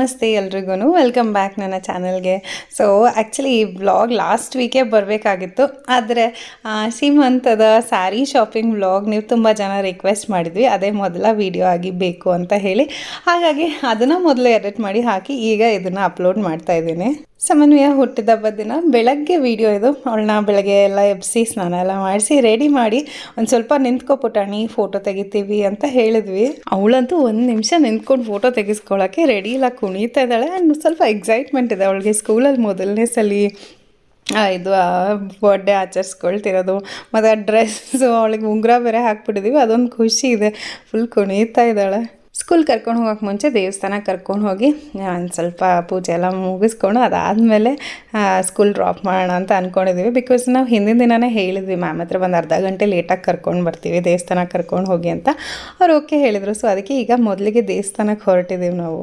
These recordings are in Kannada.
ನಮಸ್ತೆ ಎಲ್ರಿಗೂ ವೆಲ್ಕಮ್ ಬ್ಯಾಕ್ ನನ್ನ ಚಾನಲ್ಗೆ ಸೊ ಆ್ಯಕ್ಚುಲಿ ಈ ವ್ಲಾಗ್ ಲಾಸ್ಟ್ ವೀಕೇ ಬರಬೇಕಾಗಿತ್ತು. ಆದರೆ ಸೀಮಂತದ ಸ್ಯಾರಿ ಶಾಪಿಂಗ್ ವ್ಲಾಗ್ ನೀವು ತುಂಬ ಜನ ರಿಕ್ವೆಸ್ಟ್ ಮಾಡಿದ್ವಿ. ಅದೇ ಮೊದಲ ವೀಡಿಯೋ ಆಗಿ ಬೇಕು ಅಂತ ಹೇಳಿ. ಹಾಗಾಗಿ, ಅದನ್ನು ಮೊದಲು ಎಡಿಟ್ ಮಾಡಿ ಹಾಕಿ ಈಗ ಇದನ್ನು ಅಪ್ಲೋಡ್ ಮಾಡ್ತಾ ಇದ್ದೀನಿ. ಸಮನ್ವಯ ಹುಟ್ಟಿದ ಹಬ್ಬದ ದಿನ ಬೆಳಗ್ಗೆ ವೀಡಿಯೋ ಇದು. ಅವಳನ್ನ ಬೆಳಗ್ಗೆ ಎಲ್ಲ ಎಬ್ಸಿ ಸ್ನಾನ ಎಲ್ಲ ಮಾಡಿಸಿ ರೆಡಿ ಮಾಡಿ ಒಂದು ಸ್ವಲ್ಪ ನಿಂತ್ಕೊ ಪುಟಾಣಿ ಫೋಟೋ ತೆಗಿತೀವಿ ಅಂತ ಹೇಳಿದ್ವಿ. ಅವಳಂತೂ ಒಂದು ನಿಮಿಷ ನಿಂತ್ಕೊಂಡು ಫೋಟೋ ತೆಗಿಸ್ಕೊಳ್ಳೋಕ್ಕೆ ರೆಡಿ ಇಲ್ಲ, ಕುಣಿತಾ ಇದ್ದಾಳೆ. ಆ್ಯಂಡ್ ಸ್ವಲ್ಪ ಎಕ್ಸೈಟ್ಮೆಂಟ್ ಇದೆ. ಅವಳಿಗೆ ಸ್ಕೂಲಲ್ಲಿ ಮೊದಲನೇ ಸಲ ಇದು ಬರ್ಡೇ ಆಚರಿಸ್ಕೊಳ್ತಿರೋದು. ಮತ್ತು ಆ ಡ್ರೆಸ್ಸು ಅವಳಿಗೆ ಉಂಗುರ ಬೇರೆ ಹಾಕ್ಬಿಟ್ಟಿದ್ದೀವಿ ಅದೊಂದು ಖುಷಿ ಇದೆ. ಫುಲ್ ಕುಣಿತಾ ಇದ್ದಾಳೆ. ಸ್ಕೂಲ್ ಕರ್ಕೊಂಡು ಹೋಗೋಕೆ ಮುಂಚೆ ದೇವಸ್ಥಾನಕ್ಕೆ ಕರ್ಕೊಂಡು ಹೋಗಿ ಒಂದು ಸ್ವಲ್ಪ ಪೂಜೆ ಎಲ್ಲ ಮುಗಿಸ್ಕೊಂಡು ಅದಾದಮೇಲೆ ಸ್ಕೂಲ್ ಡ್ರಾಪ್ ಮಾಡೋಣ ಅಂತ ಅಂದ್ಕೊಂಡಿದ್ದೀವಿ ಬಿಕಾಸ್ ನಾವು ಹಿಂದಿನ ದಿನನೇ ಹೇಳಿದ್ವಿ ಮ್ಯಾಮ್ ಹತ್ರ ಒಂದು ಅರ್ಧ ಗಂಟೆ ಲೇಟಾಗಿ ಕರ್ಕೊಂಡು ಬರ್ತೀವಿ ದೇವಸ್ಥಾನಕ್ಕೆ ಕರ್ಕೊಂಡು ಹೋಗಿ ಅಂತ. ಅವ್ರು ಓಕೆ ಹೇಳಿದರು. ಸೊ ಅದಕ್ಕೆ ಈಗ ಮೊದಲಿಗೆ ದೇವಸ್ಥಾನಕ್ಕೆ ಹೊರಟಿದ್ದೀವಿ ನಾವು.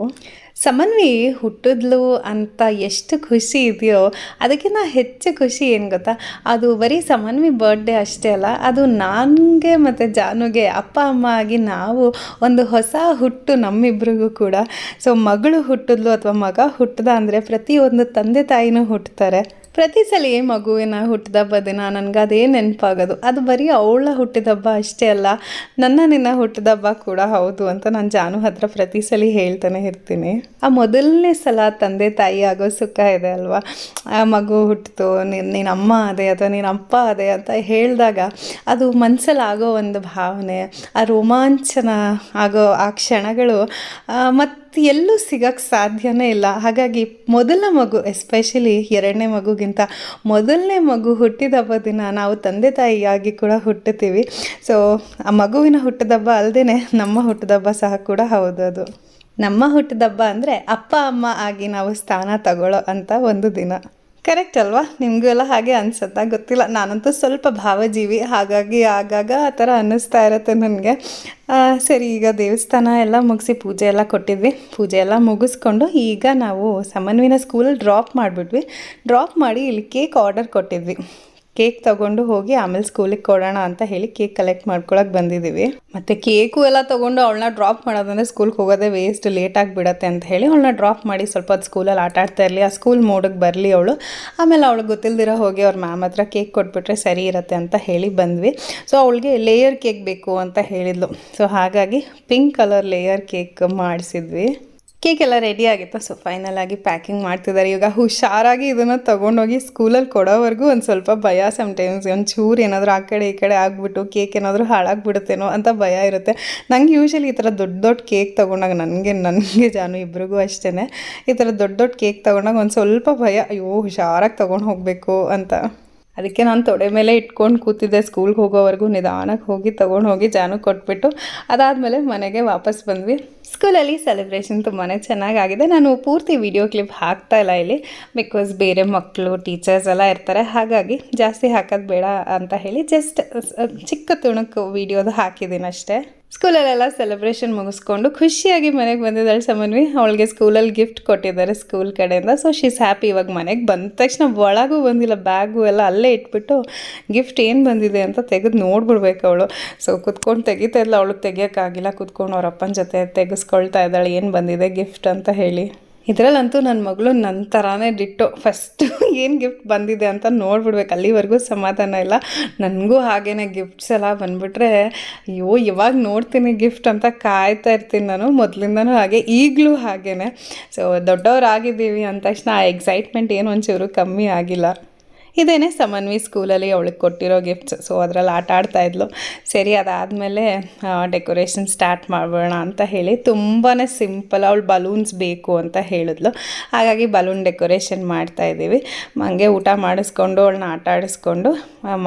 ಸಮನ್ವಿ ಹುಟ್ಟಿದ್ಲು ಅಂತ ಎಷ್ಟು ಖುಷಿ ಇದೆಯೋ ಅದಕ್ಕಿಂತ ಹೆಚ್ಚು ಖುಷಿ ಏನು ಗೊತ್ತಾ? ಅದು ಬರೀ ಸಮನ್ವಿ ಬರ್ಡೇ ಅಷ್ಟೇ ಅಲ್ಲ, ಅದು ನನಗೆ ಮತ್ತು ಜಾನುಗೆ, ಅಪ್ಪ, ಅಮ್ಮ ಆಗಿ ನಾವು ಒಂದು ಹೊಸ ಹುಟ್ಟು ನಮ್ಮಿಬ್ರಿಗೂ ಕೂಡ. ಸೊ ಮಗಳು ಹುಟ್ಟಿದ್ಲು ಅಥವಾ ಮಗ ಹುಟ್ಟದ ಅಂದರೆ ಪ್ರತಿಯೊಂದು ತಂದೆ ತಾಯಿನೂ ಹುಟ್ಟುತ್ತಾರೆ ಪ್ರತಿ ಸಲ ಮಗುವಿನ ಹುಟ್ಟಿದಬ್ಬ ದಿನ, ನನಗೆ ಅದೇ ನೆನಪಾಗೋದು. ಅದು ಬರೀ ಅವಳ ಹುಟ್ಟಿದಬ್ಬ ಅಷ್ಟೇ ಅಲ್ಲ, ನನ್ನ ನಿನ್ನ ಹುಟ್ಟಿದಬ್ಬ ಕೂಡ ಹೌದು ಅಂತ ನಾನು ಜಾನು ಹತ್ರ ಪ್ರತಿ ಸಲ ಹೇಳ್ತಾನೆ ಇರ್ತೀನಿ. ಆ ಮೊದಲನೇ ಸಲ ತಂದೆ ತಾಯಿ ಆಗೋ ಸುಖ ಇದೆ ಅಲ್ವಾ? ಆ ಮಗು ಹುಟ್ಟಿತು ನಿನ್ನ ನೀನು ಅಮ್ಮ ಅದೇ ಅಥವಾ ನಿನ್ನ ಅಪ್ಪ ಅದೇ ಅಂತ ಹೇಳಿದಾಗ ಅದು ಮನಸ್ಸಲ್ಲಿ ಆಗೋ ಒಂದು ಭಾವನೆ, ಆ ರೋಮಾಂಚನ ಆಗೋ ಆ ಕ್ಷಣಗಳು ಮತ್ತು ಎಲ್ಲೂ ಸಿಗಕ್ಕೆ ಸಾಧ್ಯನೇ ಇಲ್ಲ. ಹಾಗಾಗಿ ಮೊದಲ ಮಗು ಎಸ್ಪೆಷಲಿ ಎರಡನೇ ಮಗುಗಿಂತ ಮೊದಲನೇ ಮಗು ಹುಟ್ಟಿದಬ್ಬ ದಿನ ನಾವು ತಂದೆ ತಾಯಿಯಾಗಿ ಕೂಡ ಹುಟ್ಟುತ್ತೀವಿ. ಸೊ ಆ ಮಗುವಿನ ಹುಟ್ಟಿದಬ್ಬ ಅಲ್ಲದೇ ನಮ್ಮ ಹುಟ್ಟಿದಬ್ಬ ಸಹ ಕೂಡ ಹೌದು ಅದು. ನಮ್ಮ ಹುಟ್ಟಿದಬ್ಬ ಅಂದರೆ ಅಪ್ಪ, ಅಮ್ಮ ಆಗಿ ನಾವು ಸ್ಥಾನ ತಗೊಳ್ಳೋ ಅಂತ ಒಂದು ದಿನ. ಕರೆಕ್ಟ್ ಅಲ್ವಾ? ನಿಮಗೂ ಎಲ್ಲ ಹಾಗೆ ಅನಿಸುತ್ತಾ? ಗೊತ್ತಿಲ್ಲ. ನಾನಂತೂ ಸ್ವಲ್ಪ ಭಾವಜೀವಿ. ಹಾಗಾಗಿ ಆಗಾಗ ಆ ಥರ ಅನ್ನಿಸ್ತಾ ಇರುತ್ತೆ ನನಗೆ. ಸರಿ, ಈಗ ದೇವಸ್ಥಾನ ಎಲ್ಲ ಮುಗಿಸಿ ಪೂಜೆ ಎಲ್ಲ ಕೊಟ್ಟಿದ್ವಿ. ಪೂಜೆ ಎಲ್ಲ ಮುಗಿಸ್ಕೊಂಡು ಈಗ ನಾವು ಸಮನ್ವಿನ ಸ್ಕೂಲ್ ಡ್ರಾಪ್ ಮಾಡಿಬಿಟ್ವಿ. ಡ್ರಾಪ್ ಮಾಡಿ ಇಲ್ಲಿ ಕೇಕ್ ಆರ್ಡರ್ ಕೊಟ್ಟಿದ್ವಿ. ಕೇಕ್ ತಗೊಂಡು ಹೋಗಿ ಆಮೇಲೆ ಸ್ಕೂಲಿಗೆ ಕೊಡೋಣ ಅಂತ ಹೇಳಿ ಕೇಕ್ ಕಲೆಕ್ಟ್ ಮಾಡ್ಕೊಳಕ್ಕೆ ಬಂದಿದ್ದೀವಿ. ಮತ್ತು ಕೇಕು ಎಲ್ಲ ತಗೊಂಡು ಅವಳನ್ನ ಡ್ರಾಪ್ ಮಾಡೋದಂದ್ರೆ ಸ್ಕೂಲ್ಗೆ ಹೋಗೋದೇ ವೇಸ್ಟ್ ಲೇಟಾಗಿ ಬಿಡತ್ತೆ ಅಂತ ಹೇಳಿ ಅವಳನ್ನ ಡ್ರಾಪ್ ಮಾಡಿ ಸ್ವಲ್ಪ ಸ್ಕೂಲಲ್ಲಿ ಆಟ ಆಡ್ತಾ ಇರಲಿ, ಆ ಸ್ಕೂಲ್ ಮೋಡಿಗೆ ಬರಲಿ ಅವಳು. ಆಮೇಲೆ ಅವಳಿಗೆ ಗೊತ್ತಿಲ್ದಿರೋ ಹೋಗಿ ಅವ್ರ ಮ್ಯಾಮ್ ಹತ್ರ ಕೇಕ್ ಕೊಟ್ಬಿಟ್ರೆ ಸರಿ ಇರುತ್ತೆ ಅಂತ ಹೇಳಿ ಬಂದ್ವಿ. ಸೊ ಅವಳಿಗೆ ಲೇಯರ್ ಕೇಕ್ ಬೇಕು ಅಂತ ಹೇಳಿದ್ಲು. ಸೊ ಹಾಗಾಗಿ ಪಿಂಕ್ ಕಲರ್ ಲೇಯರ್ ಕೇಕ್ ಮಾಡಿಸಿದ್ವಿ. ಕೇಕ್ ಎಲ್ಲ ರೆಡಿ ಆಗಿತ್ತು. ಸೊ ಫೈನಲ್ ಆಗಿ ಪ್ಯಾಕಿಂಗ್ ಮಾಡ್ತಿದ್ದಾರೆ ಇವಾಗ ಹುಷಾರಾಗಿ ಇದನ್ನು ತಗೊಂಡೋಗಿ ಸ್ಕೂಲಲ್ಲಿ ಕೊಡೋವರೆಗೂ ಒಂದು ಸ್ವಲ್ಪ ಭಯ ಸಮ್ಟೈಮ್ಸ್ ಒಂದು ಚೂರು ಏನಾದರೂ ಆ ಕಡೆ ಈ ಕಡೆ ಆಗಿಬಿಟ್ಟು ಕೇಕ್ ಏನಾದರೂ ಹಾಳಾಗ್ಬಿಡುತ್ತೇನೋ ಅಂತ ಭಯ ಇರುತ್ತೆ. ನಂಗೆ ಯೂಶಲಿ ಈ ಥರ ದೊಡ್ಡ ದೊಡ್ಡ ಕೇಕ್ ತೊಗೊಂಡಾಗ ನನಗೆ ನನಗೆ ಜಾನು ಇಬ್ರಿಗೂ ಅಷ್ಟೇ ಈ ಥರ ದೊಡ್ಡ ದೊಡ್ಡ ಕೇಕ್ ತೊಗೊಂಡಾಗ ಒಂದು ಸ್ವಲ್ಪ ಭಯ, ಅಯ್ಯೋ, ಹುಷಾರಾಗಿ ತೊಗೊಂಡು ಹೋಗಬೇಕು ಅಂತ. ಅದಕ್ಕೆ ನಾನು ತೊಡೆ ಮೇಲೆ ಇಟ್ಕೊಂಡು ಕೂತಿದ್ದೆ ಸ್ಕೂಲ್ಗೆ ಹೋಗೋವರೆಗೂ ನಿಧಾನಕ್ಕೆ ಹೋಗಿ ತೊಗೊಂಡು ಹೋಗಿ ಜಾನು ಕೊಟ್ಬಿಟ್ಟು. ಅದಾದಮೇಲೆ ಮನೆಗೆ ವಾಪಸ್ ಬಂದ್ವಿ. ಸ್ಕೂಲಲ್ಲಿ ಸೆಲೆಬ್ರೇಷನ್ ತುಂಬಾ ಚೆನ್ನಾಗಾಗಿದೆ. ನಾನು ಪೂರ್ತಿ ವಿಡಿಯೋ ಕ್ಲಿಪ್ ಹಾಕ್ತಾ ಇಲ್ಲ ಇಲ್ಲಿ ಬಿಕಾಸ್ ಬೇರೆ ಮಕ್ಕಳು ಟೀಚರ್ಸ್ ಎಲ್ಲ ಇರ್ತಾರೆ. ಹಾಗಾಗಿ ಜಾಸ್ತಿ ಹಾಕೋದು ಬೇಡ ಅಂತ ಹೇಳಿ ಜಸ್ಟ್ ಚಿಕ್ಕ ತುಣುಕು ವಿಡಿಯೋದು ಹಾಕಿದ್ದೀನಿ ಅಷ್ಟೇ ಸ್ಕೂಲಲ್ಲೆಲ್ಲ ಸೆಲೆಬ್ರೇಷನ್ ಮುಗಿಸ್ಕೊಂಡು ಖುಷಿಯಾಗಿ ಮನೆಗೆ ಬಂದಿದ್ದಾಳೆ ಸಮನ್ವಿ. ಅವಳಿಗೆ ಸ್ಕೂಲಲ್ಲಿ ಗಿಫ್ಟ್ ಕೊಟ್ಟಿದ್ದಾರೆ ಸ್ಕೂಲ್ ಕಡೆಯಿಂದ. ಸೊ ಶೀಸ್ ಹ್ಯಾಪಿ ಇವಾಗ ಮನೆಗೆ ಬಂದ ತಕ್ಷಣ ಒಳಗೂ ಬಂದಿಲ್ಲ ಬ್ಯಾಗು ಎಲ್ಲ ಅಲ್ಲೇ ಇಟ್ಬಿಟ್ಟು ಗಿಫ್ಟ್ ಏನು ಬಂದಿದೆ ಅಂತ ತೆಗೆದು ನೋಡ್ಬಿಡ್ಬೇಕು ಅವಳು. ಸೊ ಕುತ್ಕೊಂಡು ತೆಗಿತಾ ಇಲ್ಲ ಅವಳು ತೆಗಿಯೋಕ್ಕಾಗಿಲ್ಲ. ಕುತ್ಕೊಂಡು ಅವ್ರ ಅಪ್ಪನ ಜೊತೆ ತೆಗೆಸ್ಕೊಳ್ತಾ ಇದ್ದಾಳೆ, ಏನು ಬಂದಿದೆ ಗಿಫ್ಟ್ ಅಂತ ಹೇಳಿ. ಇದರಲ್ಲಂತೂ ನನ್ನ ಮಗಳು ನನ್ನ ಥರಾನೇ ಡಿಟ್ಟು. ಫಸ್ಟು ಏನು ಗಿಫ್ಟ್ ಬಂದಿದೆ ಅಂತ ನೋಡ್ಬಿಡ್ಬೇಕು. ಅಲ್ಲಿವರೆಗೂ ಸಮಾಧಾನ ಇಲ್ಲ. ನನಗೂ ಹಾಗೇನೆ ಗಿಫ್ಟ್ಸ್ ಎಲ್ಲ ಬಂದುಬಿಟ್ರೆ, ಅಯ್ಯೋ, ಇವಾಗ ನೋಡ್ತೀನಿ ಗಿಫ್ಟ್ ಅಂತ ಕಾಯ್ತಾ ಇರ್ತೀನಿ ನಾನು. ಮೊದಲಿಂದನೂ ಹಾಗೆ, ಈಗಲೂ ಹಾಗೇ ಸೊ ದೊಡ್ಡವರಾಗಿದ್ದೀವಿ ಅಂದ ತಕ್ಷಣ ಆ ಎಕ್ಸೈಟ್ಮೆಂಟ್ ಏನು ಒಂಚೂರು ಕಮ್ಮಿ ಆಗಿಲ್ಲ. ಇದೇನೆ ಸಮನ್ವಿ ಸ್ಕೂಲಲ್ಲಿ ಅವಳಿಗೆ ಕೊಟ್ಟಿರೋ ಗಿಫ್ಟ್ಸ್ ಸೊ ಅದರಲ್ಲಿ ಆಟ ಆಡ್ತಾ ಇದ್ಲು. ಸರಿ, ಅದಾದಮೇಲೆ ಡೆಕೋರೇಷನ್ ಸ್ಟಾರ್ಟ್ ಮಾಡೋಣ ಅಂತ ಹೇಳಿ ತುಂಬಾ ಸಿಂಪಲ್ ಅವಳು ಬಲೂನ್ಸ್ ಬೇಕು ಅಂತ ಹೇಳಿದ್ಲು. ಹಾಗಾಗಿ ಬಲೂನ್ ಡೆಕೋರೇಷನ್ ಮಾಡ್ತಾ ಇದ್ದೀವಿ. ಹಂಗೆ ಊಟ ಮಾಡಿಸ್ಕೊಂಡು, ಅವಳನ್ನ ಆಟ ಆಡಿಸ್ಕೊಂಡು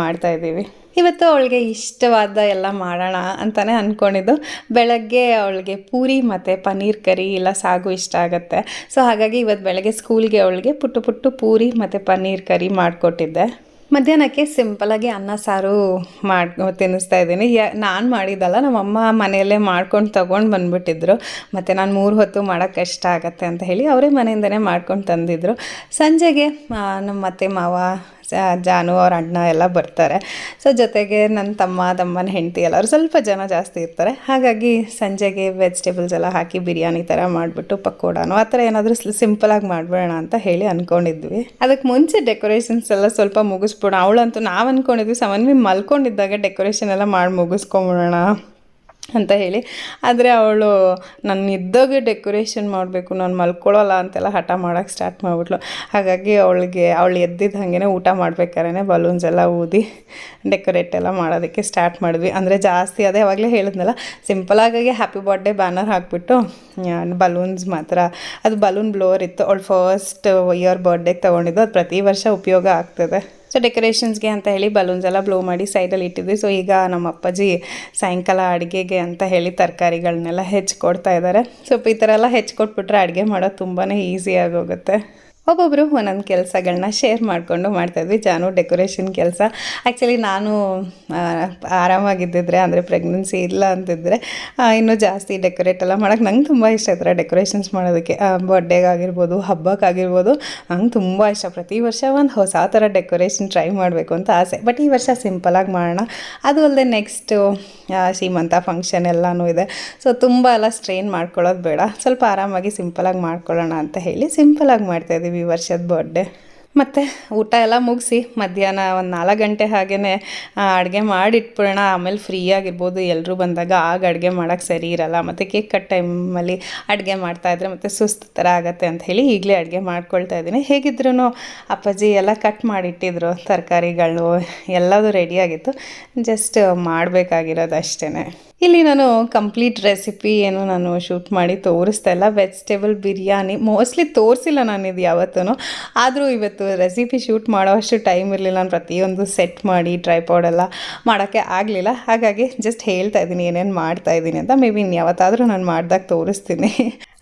ಮಾಡ್ತಾ ಇದ್ದೀವಿ. ಇವತ್ತು ಅವಳಿಗೆ ಇಷ್ಟವಾದ ಎಲ್ಲ ಮಾಡೋಣ ಅಂತಲೇ ಅಂದ್ಕೊಂಡಿದ್ದು ಬೆಳಗ್ಗೆ ಅವಳಿಗೆ ಪೂರಿ ಮತ್ತು ಪನ್ನೀರ್ ಕರಿ ಇಲ್ಲ ಸಾಗು ಇಷ್ಟ ಆಗುತ್ತೆ. ಸೊ, ಹಾಗಾಗಿ ಇವತ್ತು ಬೆಳಗ್ಗೆ ಸ್ಕೂಲ್ಗೆ ಅವಳಿಗೆ ಪುಟ್ಟು ಪುಟ್ಟು ಪೂರಿ ಮತ್ತು ಪನ್ನೀರ್ ಕರಿ ಮಾಡಿಕೊಟ್ಟಿದ್ದೆ. ಮಧ್ಯಾಹ್ನಕ್ಕೆ ಸಿಂಪಲಾಗಿ ಅನ್ನ ಸಾರು ಮಾಡಿ, ತಿನ್ನಿಸ್ತಾ ಇದ್ದೀನಿ. ಯಾ, ನಾನು ಮಾಡಿದ್ದಲ್ಲ, ನಮ್ಮಮ್ಮ ಮನೆಯಲ್ಲೇ ಮಾಡ್ಕೊಂಡು ತೊಗೊಂಡು ಬಂದುಬಿಟ್ಟಿದ್ರು. ಮತ್ತು ನಾನು ಮೂರು ಹೊತ್ತು ಮಾಡೋಕ್ಕೆ ಕಷ್ಟ ಆಗತ್ತೆ ಅಂತ ಹೇಳಿ ಅವರೇ ಮನೆಯಿಂದನೇ ಮಾಡ್ಕೊಂಡು ತಂದಿದ್ರು. ಸಂಜೆಗೆ ನಮ್ಮ ಅತ್ತೆ ಮಾವ ಜಾನು ಅವ್ರ ಅಣ್ಣ ಎಲ್ಲ ಬರ್ತಾರೆ. ಸೊ ಜೊತೆಗೆ ನನ್ನ ತಮ್ಮ, ತಮ್ಮನ ಹೆಂಡತಿ ಎಲ್ಲರೂ ಸ್ವಲ್ಪ ಜನ ಜಾಸ್ತಿ ಇರ್ತಾರೆ. ಹಾಗಾಗಿ ಸಂಜೆಗೆ ವೆಜಿಟೇಬಲ್ಸ್ ಎಲ್ಲ ಹಾಕಿ ಬಿರಿಯಾನಿ ಥರ ಮಾಡಿಬಿಟ್ಟು ಪಕೋಡಾನು ಆ ಥರ ಏನಾದರೂ ಸಿಂಪಲಾಗಿ ಮಾಡಿಬಿಡೋಣ ಅಂತ ಹೇಳಿ ಅಂದ್ಕೊಂಡಿದ್ವಿ ಅದಕ್ಕೆ ಮುಂಚೆ ಡೆಕೋರೇಷನ್ಸ್ ಎಲ್ಲ ಸ್ವಲ್ಪ ಮುಗಿಸ್ಬಿಡೋಣ. ಅವಳಂತೂ ನಾವು ಅಂದ್ಕೊಂಡಿದ್ವಿ ಸಮನ್ವಿ ಮಲ್ಕೊಂಡಿದ್ದಾಗ ಡೆಕೋರೇಷನ್ ಎಲ್ಲ ಮಾಡಿ ಮುಗಿಸ್ಕೊಂಬಿಡೋಣ. ಅಂತ ಹೇಳಿ. ಆದರೆ ಅವಳು ನಾನು ಇದ್ದಾಗೆ ಡೆಕೋರೇಷನ್ ಮಾಡಬೇಕು, ನಾನು ಮಲ್ಕೊಳ್ಳೋಲ್ಲ ಅಂತೆಲ್ಲ ಹಠ ಮಾಡೋಕ್ಕೆ ಸ್ಟಾರ್ಟ್ ಮಾಡಿಬಿಟ್ಲು. ಹಾಗಾಗಿ ಅವಳಿಗೆ, ಅವಳು ಎದ್ದಿದ್ದು ಹಾಗೇ ಊಟ ಮಾಡ್ಬೇಕಾದ್ರೆ ಬಲೂನ್ಸ್ ಎಲ್ಲ ಊದಿ ಡೆಕೋರೇಟ್ ಎಲ್ಲ ಮಾಡೋದಕ್ಕೆ ಸ್ಟಾರ್ಟ್ ಮಾಡಿದ್ವಿ. ಅಂದರೆ ಜಾಸ್ತಿ ಅದೇ ಅವಾಗಲೇ ಹೇಳಿದ್ನಲ್ಲ ಸಿಂಪಲಾಗಿ ಹ್ಯಾಪಿ ಬರ್ಡೇ ಬ್ಯಾನರ್ ಹಾಕಿಬಿಟ್ಟು ಬಲೂನ್ಸ್ ಮಾತ್ರ. ಅದು ಬಲೂನ್ ಬ್ಲೋರ್ ಇತ್ತು. ಅವಳು ಫಸ್ಟ್ ಇಯರ್ ಬರ್ಡೇಗೆ ತೊಗೊಂಡಿದ್ದು. ಅದು ಪ್ರತಿ ವರ್ಷ ಉಪಯೋಗ ಆಗ್ತದೆ. ಸೊ ಡೆಕೋರೇಷನ್ಸ್ಗೆ ಅಂತ ಹೇಳಿ ಬಲೂನ್ಸ್ ಎಲ್ಲ ಬ್ಲೋ ಮಾಡಿ ಸೈಡಲ್ಲಿ ಇಟ್ಟಿದ್ವಿ. ಸೊ ಈಗ ನಮ್ಮ ಅಪ್ಪಾಜಿ ಸಾಯಂಕಾಲ ಅಡುಗೆಗೆ ಅಂತ ಹೇಳಿ ತರಕಾರಿಗಳನ್ನೆಲ್ಲ ಹೆಚ್ಚಿಕೊಡ್ತಾ ಇದ್ದಾರೆ. ಸೊ ಈ ಥರ ಎಲ್ಲ ಹೆಚ್ಚಿಕೊಟ್ಬಿಟ್ರೆ ಅಡುಗೆ ಮಾಡೋದು ತುಂಬಾ ಈಸಿ ಆಗೋಗುತ್ತೆ ಒಬ್ಬೊಬ್ಬರು ಒಂದೊಂದು ಕೆಲಸಗಳನ್ನ ಶೇರ್ ಮಾಡಿಕೊಂಡು ಮಾಡ್ತಾಯಿದ್ವಿ ಜಾನು ಡೆಕೋರೇಷನ್ ಕೆಲಸ. ಆ್ಯಕ್ಚುಲಿ ನಾನು ಆರಾಮಾಗಿದ್ದಿದ್ರೆ, ಅಂದರೆ ಪ್ರೆಗ್ನೆನ್ಸಿ ಇಲ್ಲ ಅಂತಿದ್ರೆ ಇನ್ನೂ ಜಾಸ್ತಿ ಡೆಕೋರೇಟ್ ಎಲ್ಲ ಮಾಡೋಕ್ಕೆ ನಂಗೆ ತುಂಬ ಇಷ್ಟ ಈ ಥರ ಡೆಕೋರೇಷನ್ಸ್ ಮಾಡೋದಕ್ಕೆ. ಬರ್ಡೇಗಾಗಿರ್ಬೋದು ಹಬ್ಬಕ್ಕಾಗಿರ್ಬೋದು ನಂಗೆ ತುಂಬ ಇಷ್ಟ. ಪ್ರತಿ ವರ್ಷ ಒಂದು ಹೊಸ ಥರ ಡೆಕೋರೇಷನ್ ಟ್ರೈ ಮಾಡಬೇಕು ಅಂತ ಆಸೆ. ಬಟ್ ಈ ವರ್ಷ ಸಿಂಪಲಾಗಿ ಮಾಡೋಣ. ಅದು ಅಲ್ಲದೆ ನೆಕ್ಸ್ಟು ಶ್ರೀಮಂತ ಫಂಕ್ಷನ್ ಎಲ್ಲನೂ ಇದೆ. ಸೊ ತುಂಬ ಎಲ್ಲ ಸ್ಟ್ರೈನ್ ಮಾಡ್ಕೊಳ್ಳೋದು ಬೇಡ. ಸ್ವಲ್ಪ ಆರಾಮಾಗಿ ಸಿಂಪಲಾಗಿ ಮಾಡ್ಕೊಳ್ಳೋಣ ಅಂತ ಹೇಳಿ ಸಿಂಪಲಾಗಿ ಈ ವರ್ಷದ ಬರ್ಡೇ ಮತ್ತು ಊಟ ಎಲ್ಲ ಮುಗಿಸಿ ಮಧ್ಯಾಹ್ನ ಒಂದು ನಾಲ್ಕು ಗಂಟೆ ಹಾಗೆಯೇ ಅಡುಗೆ ಮಾಡಿಟ್ಬಿಡೋಣ. ಆಮೇಲೆ ಫ್ರೀ ಆಗಿರ್ಬೋದು. ಎಲ್ಲರೂ ಬಂದಾಗ ಆಗ ಅಡುಗೆ ಮಾಡೋಕ್ಕೆ ಸರಿ ಇರಲ್ಲ. ಮತ್ತು ಕೇಕ್ ಕಟ್ ಟೈಮಲ್ಲಿ ಅಡುಗೆ ಮಾಡ್ತಾಯಿದ್ರೆ ಮತ್ತು ಸುಸ್ತು ಥರ ಆಗುತ್ತೆ ಅಂತ ಹೇಳಿ ಈಗಲೇ ಅಡುಗೆ ಮಾಡ್ಕೊಳ್ತಾ ಇದ್ದೀನಿ. ಹೇಗಿದ್ರೂ ಅಪ್ಪಾಜಿ ಎಲ್ಲ ಕಟ್ ಮಾಡಿಟ್ಟಿದ್ರು ತರಕಾರಿಗಳು, ಎಲ್ಲದೂ ರೆಡಿಯಾಗಿತ್ತು ಜಸ್ಟ್ ಮಾಡಬೇಕಾಗಿರೋದು ಅಷ್ಟೇ ಇಲ್ಲಿ ನಾನು ಕಂಪ್ಲೀಟ್ ರೆಸಿಪಿ ಏನು ನಾನು ಶೂಟ್ ಮಾಡಿ ತೋರಿಸ್ತಾ ಇಲ್ಲ. ವೆಜಿಟೇಬಲ್ ಬಿರಿಯಾನಿ ಮೋಸ್ಟ್ಲಿ ತೋರಿಸಿಲ್ಲ ನಾನು ಇದು ಯಾವತ್ತೂ ಆದರೂ ಇವತ್ತು ರೆಸಿಪಿ ಶೂಟ್ ಮಾಡೋ ಅಷ್ಟು ಟೈಮ್ ಇರಲಿಲ್ಲ. ನಾನು ಪ್ರತಿಯೊಂದು ಸೆಟ್ ಮಾಡಿ ಟ್ರೈಪಾಡ್ ಪೌಡೆಲ್ಲ ಮಾಡೋಕ್ಕೆ ಆಗಲಿಲ್ಲ. ಹಾಗಾಗಿ ಜಸ್ಟ್ ಹೇಳ್ತಾ ಇದ್ದೀನಿ ಏನೇನು ಮಾಡ್ತಾ ಇದ್ದೀನಿ ಅಂತ. ಮೇ ಬಿ ಇನ್ನು ಯಾವತ್ತಾದರೂ ನಾನು ಮಾಡಿದಾಗ ತೋರಿಸ್ತೀನಿ.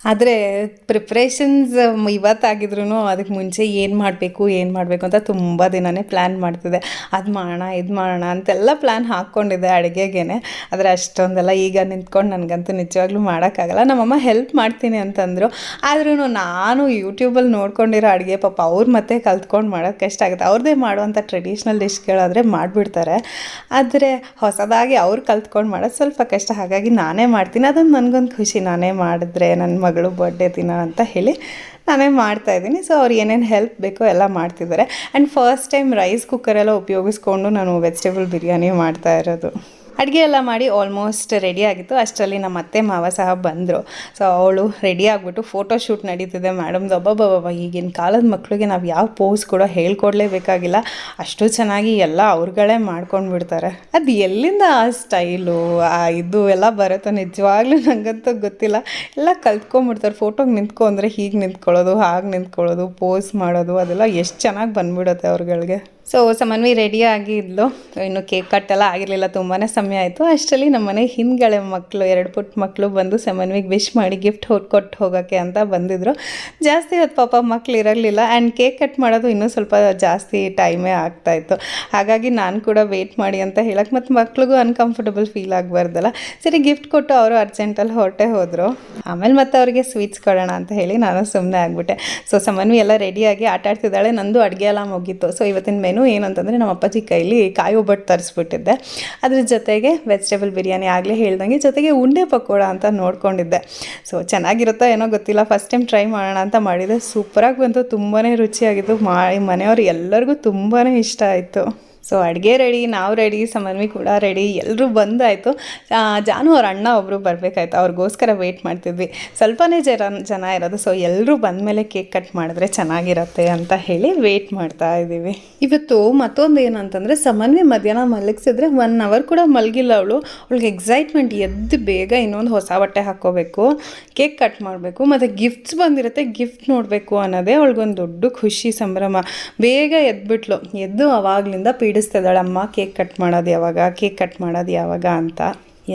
ಆದರೆ ಪ್ರಿಪ್ರೇಷನ್ಸ್ ಇವತ್ತಾಗಿದ್ರು ಅದಕ್ಕೆ ಮುಂಚೆ ಏನು ಮಾಡಬೇಕು ಏನು ಮಾಡಬೇಕು ಅಂತ ತುಂಬ ದಿನವೇ ಪ್ಲ್ಯಾನ್ ಮಾಡ್ತಿದ್ದೆ. ಅದು ಮಾಡೋಣ, ಇದು ಮಾಡೋಣ ಅಂತೆಲ್ಲ ಪ್ಲ್ಯಾನ್ ಹಾಕ್ಕೊಂಡಿದ್ದೆ ಅಡುಗೆಗೇ ಆದರೆ ಅಷ್ಟೊಂದೆಲ್ಲ ಈಗ ನಿಂತ್ಕೊಂಡು ನನಗಂತೂ ನಿಜವಾಗ್ಲೂ ಮಾಡೋಕ್ಕಾಗಲ್ಲ. ನಮ್ಮಮ್ಮ ಹೆಲ್ಪ್ ಮಾಡ್ತೀನಿ ಅಂತಂದರು. ಆದ್ರೂ ನಾನು ಯೂಟ್ಯೂಬಲ್ಲಿ ನೋಡ್ಕೊಂಡಿರೋ ಅಡುಗೆ ಪಾಪ ಅವ್ರು ಮತ್ತೆ ಕಲ್ತ್ಕೊಂಡು ಮಾಡೋದು ಕಷ್ಟ ಆಗುತ್ತೆ. ಅವ್ರದ್ದೇ ಮಾಡುವಂಥ ಟ್ರೆಡಿಷ್ನಲ್ ಡಿಶ್ಗಳಾದರೆ ಮಾಡಿಬಿಡ್ತಾರೆ. ಆದರೆ ಹೊಸದಾಗಿ ಅವ್ರು ಕಲ್ತ್ಕೊಂಡು ಮಾಡೋದು ಸ್ವಲ್ಪ ಕಷ್ಟ. ಹಾಗಾಗಿ ನಾನೇ ಮಾಡ್ತೀನಿ. ಅದೊಂದು ನನಗೊಂದು ಖುಷಿ. ನಾನೇ ಮಾಡಿದ್ರೆ ನನ್ನ ಮಗಳು ಬರ್ಡೇ ದಿನ ಅಂತ ಹೇಳಿ ನಾನೇ ಮಾಡ್ತಾ ಇದ್ದೀನಿ. ಸೊ ಅವ್ರು ಏನೇನು ಹೆಲ್ಪ್ ಬೇಕೋ ಎಲ್ಲ ಮಾಡ್ತಿದ್ದಾರೆ. ಆ್ಯಂಡ್ ಫಸ್ಟ್ ಟೈಮ್ ರೈಸ್ ಕುಕ್ಕರೆಲ್ಲ ಉಪಯೋಗಿಸ್ಕೊಂಡು ನಾನು ವೆಜಿಟೇಬಲ್ ಬಿರಿಯಾನಿ ಮಾಡ್ತಾ ಇರೋದು. ಅಡುಗೆ ಎಲ್ಲ ಮಾಡಿ ಆಲ್ಮೋಸ್ಟ್ ರೆಡಿ ಆಗಿತ್ತು. ಅಷ್ಟರಲ್ಲಿ ನಮ್ಮ ಅತ್ತೆ ಮಾವ ಸಹ ಬಂದರು. ಸೊ ಅವಳು ರೆಡಿ ಆಗಿಬಿಟ್ಟು ಫೋಟೋ ಶೂಟ್ ನಡೀತಿದೆ ಮೇಡಮ್ದು ಒಬ್ಬೊಬ್ಬೊಬ್ಬ ಈಗಿನ ಕಾಲದ ಮಕ್ಕಳಿಗೆ ನಾವು ಯಾವ ಪೋಸ್ ಕೂಡ ಹೇಳ್ಕೊಡ್ಲೇಬೇಕಾಗಿಲ್ಲ. ಅಷ್ಟು ಚೆನ್ನಾಗಿ ಎಲ್ಲ ಅವ್ರುಗಳೇ ಮಾಡ್ಕೊಂಡು ಬಿಡ್ತಾರೆ ಅದು ಎಲ್ಲಿಂದ ಆ ಸ್ಟೈಲು ಆ ಇದು ಎಲ್ಲ ಬರುತ್ತೋ ನಿಜವಾಗ್ಲೂ ನನಗಂತೂ ಗೊತ್ತಿಲ್ಲ. ಎಲ್ಲ ಕಲ್ತ್ಕೊಂಬಿಡ್ತಾರೆ ಫೋಟೋಗೆ ನಿಂತ್ಕೊ ಅಂದರೆ ಹೀಗೆ ನಿಂತ್ಕೊಳ್ಳೋದು, ಹಾಗೆ ನಿಂತ್ಕೊಳ್ಳೋದು ಪೋಸ್ ಮಾಡೋದು, ಅದೆಲ್ಲ ಎಷ್ಟು ಚೆನ್ನಾಗಿ ಬಂದ್ಬಿಡುತ್ತೆ ಅವ್ರುಗಳಿಗೆ. ಸೊ ಸಮನ್ವಿ ರೆಡಿ ಆಗಿದ್ಲು ಇನ್ನು ಕೇಕ್ ಕಟ್ ಎಲ್ಲ ಆಗಿರಲಿಲ್ಲ ತುಂಬಾ ಸಮಯ ಆಯಿತು. ಅಷ್ಟರಲ್ಲಿ ನಮ್ಮ ಮನೆ ಹಿಂದ್ಗಡೆ ಮಕ್ಕಳು ಎರಡು ಪುಟ್ಟ ಮಕ್ಕಳು ಬಂದು ಸಮನ್ವಿಗೆ ವಿಶ್ ಮಾಡಿ ಗಿಫ್ಟ್ ಕೊಟ್ಟು ಹೋಗೋಕ್ಕೆ ಅಂತ ಬಂದಿದ್ರು. ಜಾಸ್ತಿ ಹೊತ್ತು ಪಾಪ ಮಕ್ಳು ಇರಲಿಲ್ಲ ಆ್ಯಂಡ್ ಕೇಕ್ ಕಟ್ ಮಾಡೋದು ಇನ್ನೂ ಸ್ವಲ್ಪ ಜಾಸ್ತಿ ಟೈಮೇ ಆಗ್ತಾಯಿತ್ತು ಹಾಗಾಗಿ ನಾನು ಕೂಡ ವೆಯ್ಟ್ ಮಾಡಿ ಅಂತ ಹೇಳಕ್ಕೆ ಮತ್ತು ಮಕ್ಳಿಗೂ ಅನ್ಕಂಫರ್ಟಬಲ್ ಫೀಲ್ ಆಗಬಾರ್ದಲ್ಲ. ಸರಿ ಗಿಫ್ಟ್ ಕೊಟ್ಟು ಅವರು ಅರ್ಜೆಂಟಲ್ಲಿ ಹೊರಟೆ ಹೋದರು. ಆಮೇಲೆ ಮತ್ತೆ ಅವರಿಗೆ ಸ್ವೀಟ್ಸ್ ಕೊಡೋಣ ಅಂತ ಹೇಳಿ ನಾನು ಸುಮ್ಮನೆ ಆಗಿಬಿಟ್ಟೆ. ಸೊ ಸಮನ್ವಿ ಎಲ್ಲ ರೆಡಿಯಾಗಿ ಆಟ ಆಡ್ತಿದ್ದಾಳೆ ನಂದು ಅಡುಗೆ ಎಲ್ಲ ಮುಗೀತು. ಸೊ ಇವತ್ತಿನ ಮೆನು ಏನು, ಏನಂತಂದರೆ ನಮ್ಮ ಅಪ್ಪಾಜಿ ಕೈಲಿ ಕಾಯಿ ಒಬ್ಬಟ್ಟು ತರಿಸ್ಬಿಟ್ಟಿದ್ದೆ. ಅದ್ರ ಜೊತೆಗೆ ವೆಜಿಟೇಬಲ್ ಬಿರಿಯಾನಿ ಆಗಲೇ ಹೇಳ್ದಂಗೆ ಜೊತೆಗೆ ಉಂಡೆ ಪಕೋಡ ಅಂತ ನೋಡ್ಕೊಂಡಿದ್ದೆ. ಸೊ ಚೆನ್ನಾಗಿರುತ್ತಾ ಏನೋ ಗೊತ್ತಿಲ್ಲ ಫಸ್ಟ್ ಟೈಮ್ ಟ್ರೈ ಮಾಡೋಣ ಅಂತ ಮಾಡಿದೆ. ಸೂಪರಾಗಿ ಬಂತು ತುಂಬಾ ರುಚಿಯಾಗಿತ್ತು. ಮಾ, ಮನೆಯವ್ರು ಎಲ್ಲರಿಗೂ ತುಂಬಾ ಇಷ್ಟ ಆಯಿತು. ಸೊ ಅಡುಗೆ ರೆಡಿ ನಾವು ರೆಡಿ ಸಮನ್ವಿ ಕೂಡ ರೆಡಿ ಎಲ್ಲರೂ ಬಂದಾಯಿತು. ಜಾನು ಅವ್ರ ಅಣ್ಣ ಒಬ್ಬರು ಬರಬೇಕಾಯ್ತು, ಅವ್ರಿಗೋಸ್ಕರ ವೆಯ್ಟ್ ಮಾಡ್ತಿದ್ವಿ. ಸ್ವಲ್ಪನೇ ಜನ ಜನ ಇರೋದು ಸೊ ಎಲ್ಲರೂ ಬಂದ ಮೇಲೆ ಕೇಕ್ ಕಟ್ ಮಾಡಿದ್ರೆ ಚೆನ್ನಾಗಿರತ್ತೆ ಅಂತ ಹೇಳಿ ವೆಯ್ಟ್ ಮಾಡ್ತಾ ಇದ್ದೀವಿ. ಇವತ್ತು ಮತ್ತೊಂದು ಏನಂತಂದರೆ, ಸಮನ್ವಿ ಮಧ್ಯಾಹ್ನ ಮಲಗಿಸಿದ್ರೆ ಒನ್ ಅವರ್ ಕೂಡ ಮಲಗಿಲ್ಲ ಅವಳು. ಅವಳಿಗೆ ಎಕ್ಸೈಟ್ಮೆಂಟ್ ಎದ್ದು ಬೇಗ ಇನ್ನೊಂದು ಹೊಸ ಬಟ್ಟೆ ಹಾಕ್ಕೋಬೇಕು ಕೇಕ್ ಕಟ್ ಮಾಡಬೇಕು, ಮತ್ತು ಗಿಫ್ಟ್ಸ್ ಬಂದಿರುತ್ತೆ ಗಿಫ್ಟ್ ನೋಡಬೇಕು ಅನ್ನೋದೇ ಅವಳಿಗೊಂದು ದೊಡ್ಡ ಖುಷಿ ಸಂಭ್ರಮ. ಬೇಗ ಎದ್ಬಿಟ್ಲು. ಎದ್ದು ಅವಾಗಲಿಂದ ಪೀಡಿಸ್ತಿದ್ದಾಳೆ ಅಮ್ಮ ಕೇಕ್ ಕಟ್ ಮಾಡೋದು ಯಾವಾಗ? ಕೇಕ್ ಕಟ್ ಮಾಡೋದು ಯಾವಾಗ ಅಂತ.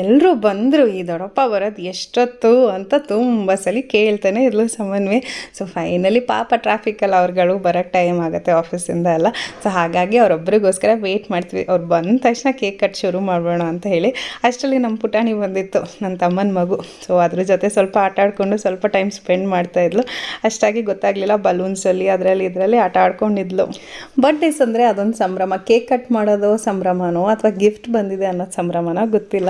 ಎಲ್ಲರೂ ಬಂದರು, ಈ ದೊಡ್ಡಪ್ಪ ಬರೋದು ಎಷ್ಟೊತ್ತು? ಅಂತ ತುಂಬ ಸಲ ಕೇಳ್ತಾನೆ ಇರಲು ಸಮನ್ವಯ. ಸೊ ಫೈನಲಿ ಪಾಪ ಟ್ರಾಫಿಕಲ್ಲಿ ಅವ್ರುಗಳು ಬರೋಕ್ಕೆ ಟೈಮ್ ಆಗುತ್ತೆ ಆಫೀಸಿಂದ ಎಲ್ಲ. ಸೊ ಹಾಗಾಗಿ ಅವರೊಬ್ಬರಿಗೋಸ್ಕರ ವೆಯ್ಟ್ ಮಾಡ್ತೀವಿ. ಅವ್ರು ಬಂದ ತಕ್ಷಣ ಕೇಕ್ ಕಟ್ ಶುರು ಮಾಡೋಣ ಅಂತ ಹೇಳಿ ಅಷ್ಟರಲ್ಲಿ ನಮ್ಮ ಪುಟಾಣಿ ಬಂದಿತ್ತು ನನ್ನ ತಮ್ಮನ ಮಗು. ಸೊ ಅದ್ರ ಜೊತೆ ಸ್ವಲ್ಪ ಆಟ ಆಡಿಕೊಂಡು ಸ್ವಲ್ಪ ಟೈಮ್ ಸ್ಪೆಂಡ್ ಮಾಡ್ತಾಯಿದ್ಲು ಅಷ್ಟಾಗಿ ಗೊತ್ತಾಗಲಿಲ್ಲ ಬಲೂನ್ಸಲ್ಲಿ ಅದರಲ್ಲಿ ಇದರಲ್ಲಿ ಆಟ ಆಡ್ಕೊಂಡಿದ್ಲು ಬರ್ಡೇಸ್ ಅಂದರೆ ಅದೊಂದು ಸಂಭ್ರಮ. ಕೇಕ್ ಕಟ್ ಮಾಡೋದು ಸಂಭ್ರಮನೋ ಅಥವಾ ಗಿಫ್ಟ್ ಬಂದಿದೆ ಅನ್ನೋದು ಸಂಭ್ರಮನೋ ಗೊತ್ತಿಲ್ಲ.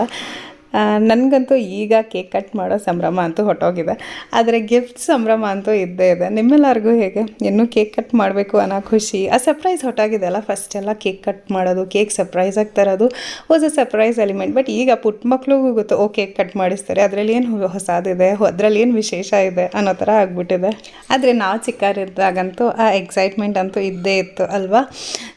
ನನಗಂತೂ ಈಗ ಕೇಕ್ ಕಟ್ ಮಾಡೋ ಸಂಭ್ರಮ ಅಂತೂ ಹೊಟ್ಟೋಗಿದೆ ಆದರೆ ಗಿಫ್ಟ್ ಸಂಭ್ರಮ ಅಂತೂ ಇದ್ದೇ ಇದೆ. ನಿಮ್ಮೆಲ್ಲರಿಗೂ ಹೇಗೆ? ಇನ್ನೂ ಕೇಕ್ ಕಟ್ ಮಾಡಬೇಕು ಅನ್ನೋ ಖುಷಿ. ಆ ಸರ್ಪ್ರೈಸ್ ಹೊಟ್ಟಾಗಿದೆ ಅಲ್ಲ ಫಸ್ಟ್ ಎಲ್ಲ ಕೇಕ್ ಕಟ್ ಮಾಡೋದು, ಕೇಕ್ ಸರ್ಪ್ರೈಸಾಗಿ ತರೋದು was a surprise element but ಈಗ ಪುಟ್ಟ ಮಕ್ಳಿಗೂ ಗೊತ್ತು, ಓ, ಕೇಕ್ ಕಟ್ ಮಾಡಿಸ್ತಾರೆ. ಅದರಲ್ಲಿ ಏನು ಹೊಸದಿದೆ? ಅದರಲ್ಲಿ ಏನು ವಿಶೇಷ ಇದೆ ಅನ್ನೋ ಥರ ಆಗಿಬಿಟ್ಟಿದೆ. ಆದರೆ ನಾವು ಚಿಕ್ಕವರಿದ್ದಾಗಂತೂ ಆ ಎಕ್ಸೈಟ್ಮೆಂಟ್ ಅಂತೂ ಇದ್ದೇ ಇತ್ತು ಅಲ್ವಾ?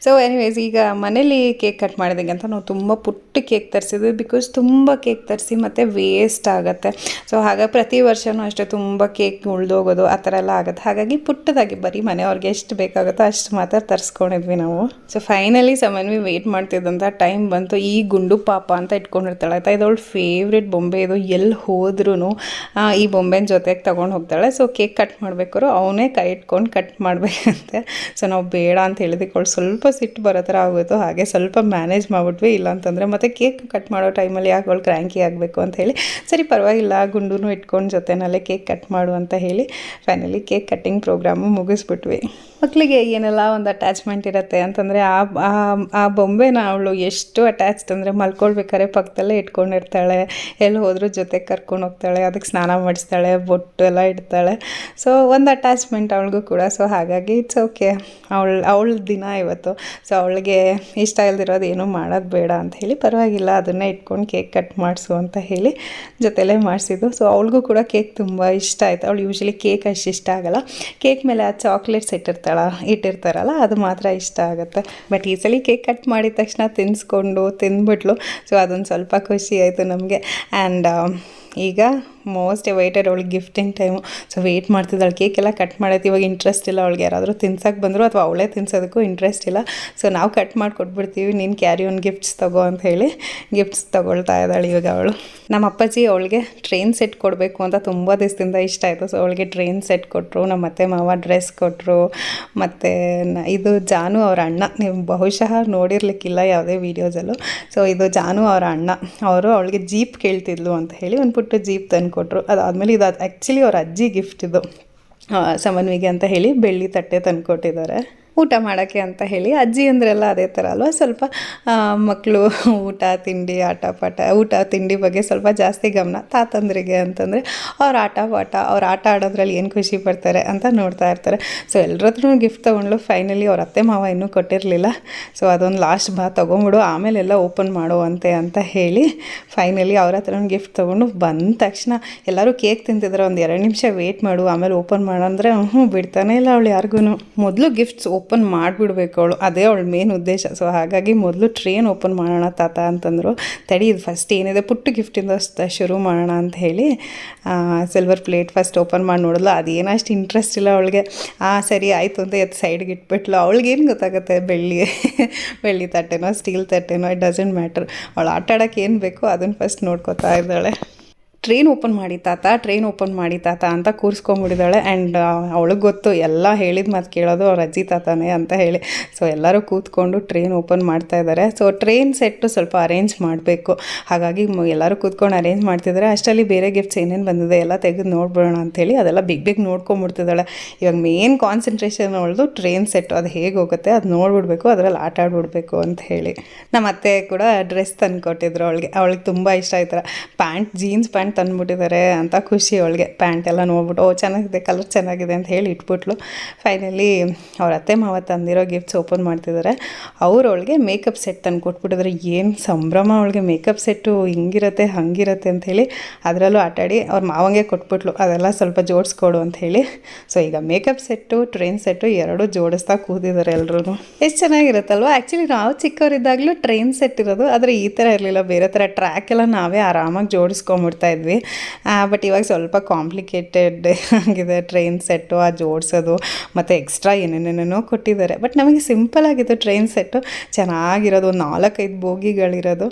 ಸೊ ಎನಿವೇಸ್ ಈಗ ಮನೇಲಿ ಕೇಕ್ ಕಟ್ ಮಾಡಿದಂಗೆ ಅಂತ ನಾವು ತುಂಬ ಪುಟ್ಟ ಕೇಕ್ ತರಿಸಿದ್ವಿ. ಬಿಕಾಸ್ ತುಂಬ ಕೇಕ್ ತರಿಸಿ ಮತ್ತು ವೇಸ್ಟ್ ಆಗುತ್ತೆ. ಸೊ ಹಾಗಾಗಿ ಪ್ರತಿ ವರ್ಷವೂ ಅಷ್ಟೇ ತುಂಬ ಕೇಕ್ ಉಳ್ದೋಗೋದು ಆ ಥರ ಎಲ್ಲ ಆಗುತ್ತೆ. ಹಾಗಾಗಿ ಪುಟ್ಟದಾಗಿ ಬರೀ ಮನೆಯವ್ರಿಗೆ ಎಷ್ಟು ಬೇಕಾಗುತ್ತೋ ಅಷ್ಟು ಮಾತ್ರ ತರಿಸ್ಕೊಂಡಿದ್ವಿ ನಾವು. ಸೊ ಫೈನಲಿ ಸಮನ್ವಿ ವೇಟ್ ಮಾಡ್ತಿದ್ದಂಥ ಟೈಮ್ ಬಂತು. ಈ ಗುಂಡು ಪಾಪ ಅಂತ ಇಟ್ಕೊಂಡಿರ್ತಾಳೆ. ಆಯ್ತಾ ಇದವಳು ಫೇವ್ರೆಟ್ ಬೊಂಬೆ ಇದು. ಎಲ್ಲಿ ಹೋದ್ರೂ ಈ ಬೊಂಬೆನ ಜೊತೆಗೆ ತೊಗೊಂಡು ಹೋಗ್ತಾಳೆ. ಸೊ ಕೇಕ್ ಕಟ್ ಮಾಡಬೇಕಾದ್ರು ಅವನೇ ಕೈ ಇಟ್ಕೊಂಡು ಕಟ್ ಮಾಡಬೇಕಂತೆ. ಸೊ ನಾವು ಬೇಡ ಅಂತ ಹೇಳಿದಕ್ಕೆ ಸ್ವಲ್ಪ ಸಿಟ್ಟು ಬರೋ ಥರ ಆಗೋಯ್ತು. ಹಾಗೆ ಸ್ವಲ್ಪ ಮ್ಯಾನೇಜ್ ಮಾಡಿಬಿಟ್ವಿ. ಇಲ್ಲಾಂತಂದರೆ ಮತ್ತೆ ಕೇಕ್ ಕಟ್ ಮಾಡೋ ಟೈಮಲ್ಲಿ ಯಾಕೆ ಅವಳು ಕ್ರ್ಯಾಂಕಿ ಆಗಬೇಕು ಅಂತ ಹೇಳಿ, ಸರಿ ಪರವಾಗಿಲ್ಲ ಗುಂಡು ಇಟ್ಕೊಂಡು ಜೊತೆನಲ್ಲೇ ಕೇಕ್ ಕಟ್ ಮಾಡು ಅಂತ ಹೇಳಿ ಫೈನಲಿ ಕೇಕ್ ಕಟ್ಟಿಂಗ್ ಪ್ರೋಗ್ರಾಮು ಮುಗಿಸ್ಬಿಟ್ವಿ. ಮಕ್ಕಳಿಗೆ ಏನೆಲ್ಲ ಒಂದು ಅಟ್ಯಾಚ್ಮೆಂಟ್ ಇರುತ್ತೆ ಅಂತಂದರೆ ಆ, ಆ- ಬೊಂಬೆನ ಅವಳು ಎಷ್ಟು ಅಟ್ಯಾಚ್ಡ್ ಅಂದರೆ ಮಲ್ಕೊಳ್ಬೇಕಾದ್ರೆ ಪಕ್ಕದಲ್ಲೇ ಇಟ್ಕೊಂಡಿರ್ತಾಳೆ. ಎಲ್ಲಿ ಹೋದರೂ ಜೊತೆಗೆ ಕರ್ಕೊಂಡು ಹೋಗ್ತಾಳೆ, ಅದಕ್ಕೆ ಸ್ನಾನ ಮಾಡಿಸ್ತಾಳೆ, ಬೊಟ್ಟು ಎಲ್ಲ ಇಡ್ತಾಳೆ. ಸೊ ಒಂದು ಅಟ್ಯಾಚ್ಮೆಂಟ್ ಅವಳಿಗೂ ಕೂಡ. ಸೊ ಹಾಗಾಗಿ ಇಟ್ಸ್ ಓಕೆ ಅವಳು, ಅವಳ ದಿನ ಇವತ್ತು. ಸೊ ಅವಳಿಗೆ ಇಷ್ಟ ಇಲ್ದಿರೋದು ಏನೂ ಮಾಡೋದು ಬೇಡ ಅಂತ ಹೇಳಿ ಪರವಾಗಿಲ್ಲ, ಅದನ್ನೇ ಇಟ್ಕೊಂಡು ಕೇಕ್ ಕಟ್ ಮಾಡಿಸು ಅಂತ ಹೇಳಿ ಜೊತೆಲೇ ಮಾಡಿಸಿದ್ದು. ಸೊ ಅವಳಿಗೂ ಕೂಡ ಕೇಕ್ ತುಂಬ ಇಷ್ಟ ಆಯಿತು. ಅವಳು ಯೂಶ್ವಲಿ ಕೇಕ್ ಅಷ್ಟು ಇಷ್ಟ ಆಗಲ್ಲ. ಕೇಕ್ ಮೇಲೆ ಆ ಚಾಕ್ಲೇಟ್ಸ್ ಇಟ್ಟಿರ್ತಾಳ ಇಟ್ಟಿರ್ತಾರಲ್ಲ, ಅದು ಮಾತ್ರ ಇಷ್ಟ ಆಗುತ್ತೆ. ಬಟ್ ಈ ಸಲ ಕೇಕ್ ಕಟ್ ಮಾಡಿದ ತಕ್ಷಣ ತಿನ್ನಿಸ್ಕೊಂಡು ತಿಂದ್ಬಿಟ್ಲು ಸೊ ಅದೊಂದು ಸ್ವಲ್ಪ ಖುಷಿ ಆಯಿತು ನಮಗೆ. ಆ್ಯಂಡ್ ಈಗ ಮೋಸ್ಟ್ ಅವೈಟೆಡ್ ಅವಳಿಗೆ ಗಿಫ್ಟಿಂಗ್ ಟೈಮು. ಸೊ ವೆಯ್ಟ್ ಮಾಡ್ತಿದ್ದಾಳೆ. ಕೇಕ್ ಎಲ್ಲ ಕಟ್ ಮಾಡೋದು ಇವಾಗ ಇಂಟ್ರೆಸ್ಟ್ ಇಲ್ಲ ಅವಳಿಗೆ. ಯಾರಾದರೂ ತಿನ್ಸಕ್ಕೆ ಬಂದರು ಅಥವಾ ಅವಳೇ ತಿನ್ಸೋದಕ್ಕೂ ಇಂಟ್ರೆಸ್ಟ್ ಇಲ್ಲ. ಸೊ ನಾವು ಕಟ್ ಮಾಡಿ ಕೊಟ್ಬಿಡ್ತೀವಿ ನೀನು ಕ್ಯಾರಿ ಒನ್ ಗಿಫ್ಟ್ಸ್ ತಗೋ ಅಂತ ಹೇಳಿ ಗಿಫ್ಟ್ಸ್ ತೊಗೊಳ್ತಾ ಇದ್ದಾಳೆ ಇವಾಗ ಅವಳು. ನಮ್ಮ ಅಪ್ಪಾಜಿ ಅವಳಿಗೆ ಟ್ರೈನ್ ಸೆಟ್ ಕೊಡಬೇಕು ಅಂತ ತುಂಬ ದಿವಸದಿಂದ ಇಷ್ಟ ಆಯಿತು. ಸೊ ಅವಳಿಗೆ ಟ್ರೈನ್ ಸೆಟ್ ಕೊಟ್ಟರು ನಮ್ಮ ಅತ್ತೆ ಮಾವ ಡ್ರೆಸ್ ಕೊಟ್ಟರು ಮತ್ತು ಇದು ಜಾನು ಅವರ ಅಣ್ಣ. ನೀವು ಬಹುಶಃ ನೋಡಿರ್ಲಿಕ್ಕಿಲ್ಲ ಯಾವುದೇ ವೀಡಿಯೋಸಲ್ಲೂ ಸೊ ಇದು ಜಾನು ಅವರ ಅಣ್ಣ. ಅವರು ಅವಳಿಗೆ ಜೀಪ್ ಕೇಳ್ತಿದ್ಲು ಅಂತ ಹೇಳಿ ಒಂದು ಪುಟ್ಟ ಜೀಪ್ ತಂದು ಕೊಟ್ಟರು ಅದಾದಮೇಲೆ ಇದು ಆ್ಯಕ್ಚುಲಿ ಅವ್ರ ಅಜ್ಜಿ ಗಿಫ್ಟ್ ಇದು ಸಮನ್ವಿಗೆ ಅಂತ ಹೇಳಿ ಬೆಳ್ಳಿ ತಟ್ಟೆ ತಂದು ಕೊಟ್ಟಿದ್ದಾರೆ ಊಟ ಮಾಡೋಕ್ಕೆ ಅಂತ ಹೇಳಿ ಅಜ್ಜಿ ಅಂದ್ರೆಲ್ಲ ಅದೇ ಥರ ಅಲ್ವಾ? ಸ್ವಲ್ಪ ಮಕ್ಕಳು ಊಟ, ತಿಂಡಿ, ಆಟ ಪಾಠ, ಊಟ, ತಿಂಡಿ ಬಗ್ಗೆ ಸ್ವಲ್ಪ ಜಾಸ್ತಿ ಗಮನ. ತಾತಂದ್ರಿಗೆ ಅಂತಂದರೆ ಅವ್ರು ಆಟ ಪಾಠ, ಅವ್ರು ಆಟ ಆಡೋದ್ರಲ್ಲಿ ಏನು ಖುಷಿ ಪಡ್ತಾರೆ ಅಂತ ನೋಡ್ತಾ ಇರ್ತಾರೆ. ಸೊ ಎಲ್ಲರ ಗಿಫ್ಟ್ ತೊಗೊಂಡ್ಲು. ಫೈನಲಿ ಅವ್ರ ಅತ್ತೆ ಮಾವ ಇನ್ನೂ ಕೊಟ್ಟಿರಲಿಲ್ಲ. ಸೊ ಅದೊಂದು ಲಾಸ್ಟ್ ಬಾ, ತೊಗೊಂಬಿಡು, ಆಮೇಲೆ ಎಲ್ಲ ಓಪನ್ ಮಾಡುವಂತೆ ಅಂತ ಹೇಳಿ ಫೈನಲಿ ಅವ್ರ ಹತ್ರ ಗಿಫ್ಟ್ ತೊಗೊಂಡು ಬಂದ ತಕ್ಷಣ ಎಲ್ಲರೂ ಕೇಕ್ ತಿಂತಿದ್ರೆ. ಒಂದು ಎರಡು ನಿಮಿಷ ವೇಟ್ ಮಾಡು, ಆಮೇಲೆ ಓಪನ್ ಮಾಡು ಅಂದರೆ ಹ್ಞೂ ಬಿಡ್ತಾನೆ ಇಲ್ಲ ಅವಳು ಯಾರಿಗೂ ಮೊದಲು ಗಿಫ್ಟ್ಸ್ ಓಪನ್ ಮಾಡಿಬಿಡ್ಬೇಕು ಅವಳು. ಅದೇ ಅವಳ ಮೇನ್ ಉದ್ದೇಶ. ಸೊ ಹಾಗಾಗಿ ಮೊದಲು ಟ್ರೈನ್ ಓಪನ್ ಮಾಡೋಣ ತಾತ ಅಂತಂದರು. ತಡಿ, ಇದು ಫಸ್ಟ್ ಏನಿದೆ, ಪುಟ್ಟ ಗಿಫ್ಟಿಂದ ಶುರು ಮಾಡೋಣ ಅಂತ ಹೇಳಿ ಸಿಲ್ವರ್ ಪ್ಲೇಟ್ ಫಸ್ಟ್ ಓಪನ್ ಮಾಡಿ ನೋಡಿದ್ಲು. ಅದೇನು ಅಷ್ಟು ಇಂಟ್ರೆಸ್ಟ್ ಇಲ್ಲ ಅವಳಿಗೆ. ಆ, ಸರಿ, ಆಯಿತು ಅಂತ ಎತ್ತು ಸೈಡ್ಗೆ ಇಟ್ಬಿಟ್ಲು. ಅವಳಿಗೇನು ಗೊತ್ತಾಗುತ್ತೆ? ಬೆಳ್ಳಿ ಬೆಳ್ಳಿ ತಟ್ಟೆನೋ ಸ್ಟೀಲ್ ತಟ್ಟೆನೋ ಇಟ್ ಡಸಂಟ್ ಮ್ಯಾಟ್ರ್ ಅವಳು ಆಟ ಏನು ಬೇಕೋ ಅದನ್ನು ಫಸ್ಟ್ ನೋಡ್ಕೋತಾ ಇದ್ದಾಳೆ. ಟ್ರೈನ್ ಓಪನ್ ಮಾಡಿ ತಾತ ಟ್ರೈನ್ ಓಪನ್ ಮಾಡಿ ತಾತ ಅಂತ ಕೂರಿಸ್ಕೊಂಬಿಟ್ಟಿದ್ದಾಳೆ ಆ್ಯಂಡ್ ಅವಳಿಗೆ ಗೊತ್ತು, ಎಲ್ಲ ಹೇಳಿದ ಮಾತು ಕೇಳೋದು ಅವ್ರ ಅಜ್ಜಿ ತಾತನೇ ಅಂತ ಹೇಳಿ. ಸೊ ಎಲ್ಲರೂ ಕೂತ್ಕೊಂಡು ಟ್ರೈನ್ ಓಪನ್ ಮಾಡ್ತಾ ಇದ್ದಾರೆ. ಸೊ ಟ್ರೈನ್ ಸೆಟ್ಟು ಸ್ವಲ್ಪ ಅರೇಂಜ್ ಮಾಡಬೇಕು. ಹಾಗಾಗಿ ಎಲ್ಲರೂ ಕೂತ್ಕೊಂಡು ಅರೇಂಜ್ ಮಾಡ್ತಿದ್ದಾರೆ. ಅಷ್ಟರಲ್ಲಿ ಬೇರೆ ಗಿಫ್ಟ್ಸ್ ಏನೇನು ಬಂದಿದೆ ಎಲ್ಲ ತೆಗೆದು ನೋಡ್ಬಿಡೋಣ ಅಂಥೇಳಿ ಅದೆಲ್ಲ ಬಿಗ್ ಬಿಗ್ ನೋಡ್ಕೊಂಬಿಡ್ತಿದ್ದಾಳೆ ಇವಾಗ ಮೇನ್ ಕಾನ್ಸಂಟ್ರೇಷನ್ ಅವಳದು ಟ್ರೈನ್ ಸೆಟ್ ಅದು ಹೇಗೆ ಹೋಗುತ್ತೆ ಅದು ನೋಡ್ಬಿಡ್ಬೇಕು, ಅದರಲ್ಲಿ ಆಟ ಆಡ್ಬಿಡ್ಬೇಕು ಅಂತ ಹೇಳಿ. ನಮ್ಮ ಅತ್ತೆ ಕೂಡ ಡ್ರೆಸ್ ತಂದು ಕೊಟ್ಟಿದ್ರು ಅವಳಿಗೆ. ಅವಳಿಗೆ ತುಂಬ ಇಷ್ಟ ಆಯ್ತರ ಪ್ಯಾಂಟ್ ಜೀನ್ಸ್ ಪ್ಯಾಂಟ್ ತಂದುಬಿಟ್ಟಿದ್ದಾರೆ ಅಂತ ಖುಷಿ ಅವಳಿಗೆ. ಪ್ಯಾಂಟ್ ಎಲ್ಲ ನೋಡ್ಬಿಟ್ಟು, ಓ, ಚೆನ್ನಾಗಿದೆ, ಕಲರ್ ಚೆನ್ನಾಗಿದೆ ಅಂತ ಹೇಳಿ ಇಟ್ಬಿಟ್ಲು. ಫೈನಲಿ ಅವ್ರ ಅತ್ತೆ ಮಾವ ತಂದಿರೋ ಗಿಫ್ಟ್ಸ್ ಓಪನ್ ಮಾಡ್ತಿದ್ದಾರೆ. ಅವ್ರು ಅವಳಿಗೆ ಮೇಕಪ್ ಸೆಟ್ ತಂದು ಕೊಟ್ಬಿಟ್ಟಿದ್ದಾರೆ. ಏನು ಸಂಭ್ರಮ ಅವಳಿಗೆ ಮೇಕಪ್ ಸೆಟ್ಟು ಹಿಂಗಿರತ್ತೆ, ಹಂಗಿರತ್ತೆ ಹೇಳಿ ಅದರಲ್ಲೂ ಆಟಾಡಿ ಅವ್ರ ಮಾವಂಗೆ ಕೊಟ್ಬಿಟ್ಲು. ಅದೆಲ್ಲ ಸ್ವಲ್ಪ ಜೋಡಿಸ್ಕೊಡು ಹೇಳಿ. ಸೊ ಈಗ ಮೇಕಪ್ ಸೆಟ್ಟು ಟ್ರೈನ್ ಸೆಟ್ಟು ಎರಡೂ ಜೋಡಿಸ್ತಾ ಕೂತಿದ್ದಾರೆ ಎಲ್ಲರೂ ಎಷ್ಟು ಚೆನ್ನಾಗಿರುತ್ತಲ್ವ? ಆ್ಯಕ್ಚುಲಿ ನಾವು ಚಿಕ್ಕವರಿದ್ದಾಗಲೂ ಟ್ರೈನ್ ಸೆಟ್ ಇರೋದು. ಆದರೆ ಈ ಥರ ಇರಲಿಲ್ಲ. ಬೇರೆ ಥರ ಟ್ರ್ಯಾಕ್ ಎಲ್ಲ ನಾವೇ ಆರಾಮಾಗಿ ಜೋಡಿಸ್ಕೊಂಬಿಡ್ತಾ ಇದ್ವಿ. ಇದ್ವಿ ಬಟ್ ಇವಾಗ ಸ್ವಲ್ಪ ಕಾಂಪ್ಲಿಕೇಟೆಡ್ ಆಗಿದೆ. ಟ್ರೈನ್ ಸೆಟ್ಟು ಆ ಜೋಡಿಸೋದು, ಮತ್ತು ಎಕ್ಸ್ಟ್ರಾ ಏನೇನೇನೇನೋ ಕೊಟ್ಟಿದ್ದಾರೆ. ಬಟ್ ನಮಗೆ ಸಿಂಪಲ್ ಆಗಿತ್ತು ಟ್ರೈನ್ ಸೆಟ್ಟು ಚೆನ್ನಾಗಿರೋದು ಒಂದು ನಾಲ್ಕೈದು ಬೋಗಿಗಳಿರೋದು.